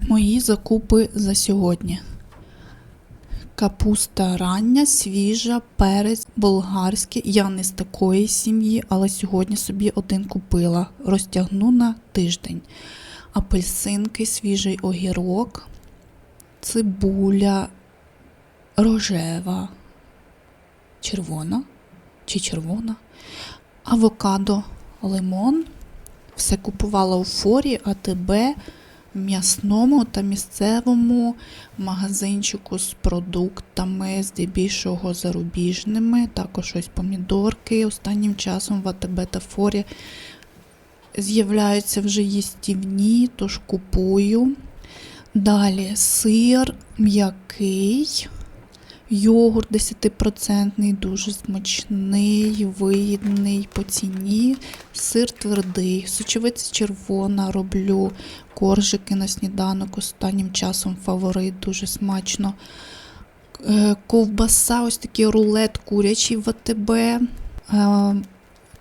Мої закупи за сьогодні. Капуста рання, свіжа, перець, болгарський. Я не з такої сім'ї, але сьогодні собі один купила. Розтягну на тиждень. Апельсинки, свіжий огірок, цибуля, рожева, червона чи червона, авокадо, лимон. Все купувала у форі, АТБ, м'ясному та місцевому магазинчику з продуктами, здебільшого зарубіжними. Також ось помідорки. Останнім часом в АТБ та форі з'являються вже їстівні, тож купую. Далі сир м'який. Йогурт 10%, дуже смачний, вигідний по ціні. Сир твердий, сочевиця червона роблю, коржики на сніданок останнім часом фаворит, дуже смачно. Е, Ковбаса, ось такий рулет курячий в АТБ. Е,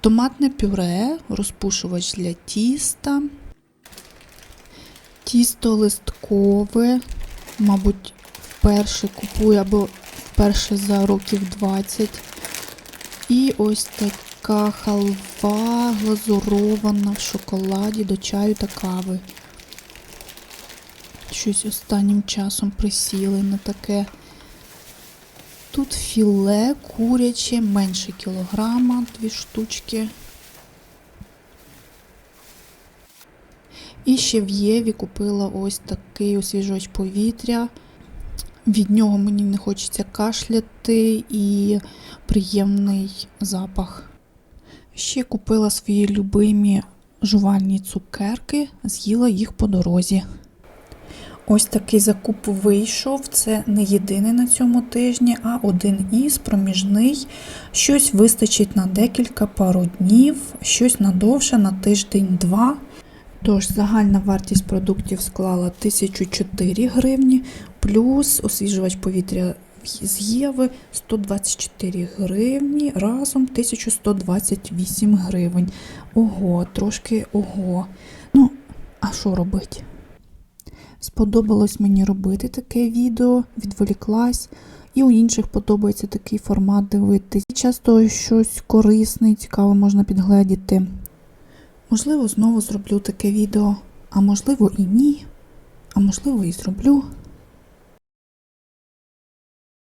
Томатне пюре, розпушувач для тіста. Тісто листкове, мабуть, вперше купую або вперше за років 20. І ось така халва глазурована в шоколаді до чаю та кави. Щось останнім часом присіли на таке. Тут філе куряче, менше кілограма, дві штучки. І ще в Єві купила ось такий освіжувач повітря. Від нього мені не хочеться кашляти і приємний запах. Ще купила свої любимі жувальні цукерки, з'їла їх по дорозі. Ось такий закуп вийшов. Це не єдиний на цьому тижні, а один із проміжний. Щось вистачить на декілька пару днів, щось надовше на тиждень-два. Тож загальна вартість продуктів склала 1004 гривні, плюс освіжувач повітря з Єви 124 гривні, разом 1128 гривень. Ого, трошки ого. Ну, а що робити? Сподобалось мені робити таке відео, відволіклась, і у інших подобається такий формат дивитись. Часто щось корисне, цікаве можна підгледіти. Можливо, знову зроблю таке відео, а можливо і ні, а можливо і зроблю.